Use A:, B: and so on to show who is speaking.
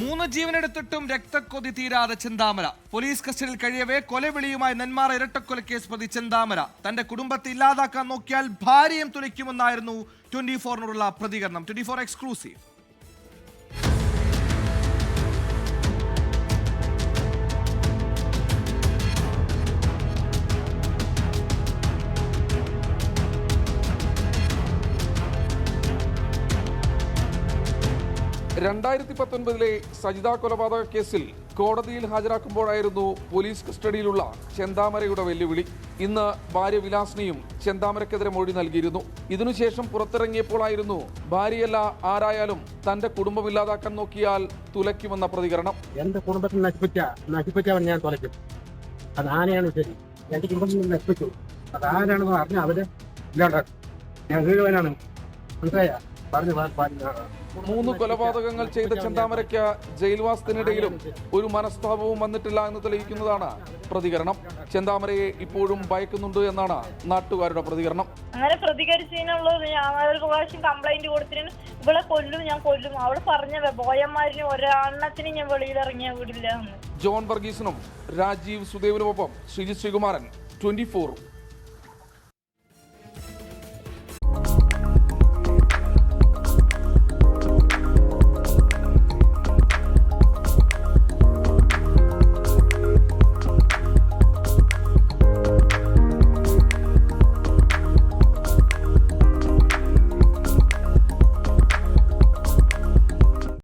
A: മൂന്ന് ജീവനെടുത്തിട്ടും രക്തക്കൊതി തീരാതെ ചെന്താമര. പോലീസ് കസ്റ്റഡിയിൽ കഴിയവേ കൊലവിളിയുമായി നെന്മാറ ഇരട്ടക്കൊലക്കേസ് പ്രതി ചെന്താമര. തന്റെ കുടുംബത്തെ ഇല്ലാതാക്കാൻ നോക്കിയാൽ ഭാര്യയും തുലയ്ക്കുമെന്നായിരുന്നു ട്വന്റി ഫോറിനോടുള്ള പ്രതികരണം. Twenty four exclusive.
B: രണ്ടായിരത്തി പത്തൊൻപതിലെ സജിത കൊലപാതക കേസിൽ കോടതിയിൽ ഹാജരാക്കുമ്പോഴായിരുന്നു പോലീസ് കസ്റ്റഡിയിലുള്ള ചെന്താമരയുടെ വെല്ലുവിളി. ഇന്ന് ഭാര്യ വിലാസിനിയും ചെന്താമരക്കെതിരെ മൊഴി നൽകിയിരുന്നു. ഇതിനുശേഷം പുറത്തിറങ്ങിയപ്പോഴായിരുന്നു ഭാര്യയല്ല ആരായാലും തന്റെ കുടുംബം ഇല്ലാതാക്കാൻ നോക്കിയാൽ തുലയ്ക്കുമെന്ന പ്രതികരണം.
C: എന്റെ കുടുംബത്തിൽ നശിപ്പിച്ച നശിപ്പിച്ചവൻ ഞാൻ തുലയ്ക്കും. അത് ആനയാണ് ശരി. എന്റെ കുടുംബത്തിൽ നശിപ്പിച്ചു. അത് ആരാണെന്ന് പറഞ്ഞാൽ അവർ ഞാൻ മനസ്സിലായ?
B: മൂന്ന് കൊലപാതകങ്ങൾ ചെയ്ത ചെന്താമരയ്ക്ക് ജയിൽവാസത്തിനിടയിലും ഒരു മനസ്താപവും വന്നിട്ടില്ല എന്ന് തെളിയിക്കുന്നതാണ് പ്രതികരണം. ചെന്താമരയെ ഇപ്പോഴും ഭയക്കുന്നുണ്ട് എന്നാണ് നാട്ടുകാരുടെ പ്രതികരണം.
D: അങ്ങനെ പ്രതികരിച്ചതിനുള്ളത് ഞാൻ ഒരു പ്രാവശ്യം കംപ്ലൈന്റ് കൊടുത്തിട്ട് ഇവിടെ കൊല്ലും ഞാൻ കൊല്ലും. അവൾ പറഞ്ഞ ബോയന്മാരിന് ഒരെണ്ണത്തിന് ഞാൻ വെളിയിൽ ഇറങ്ങിയാ വിടില്ല എന്ന്
B: ജോൺ വർഗീസിനും രാജീവ് സുദേവിനുമൊപ്പം ശ്രീജിത് ശ്രീകുമാരൻ ട്വന്റി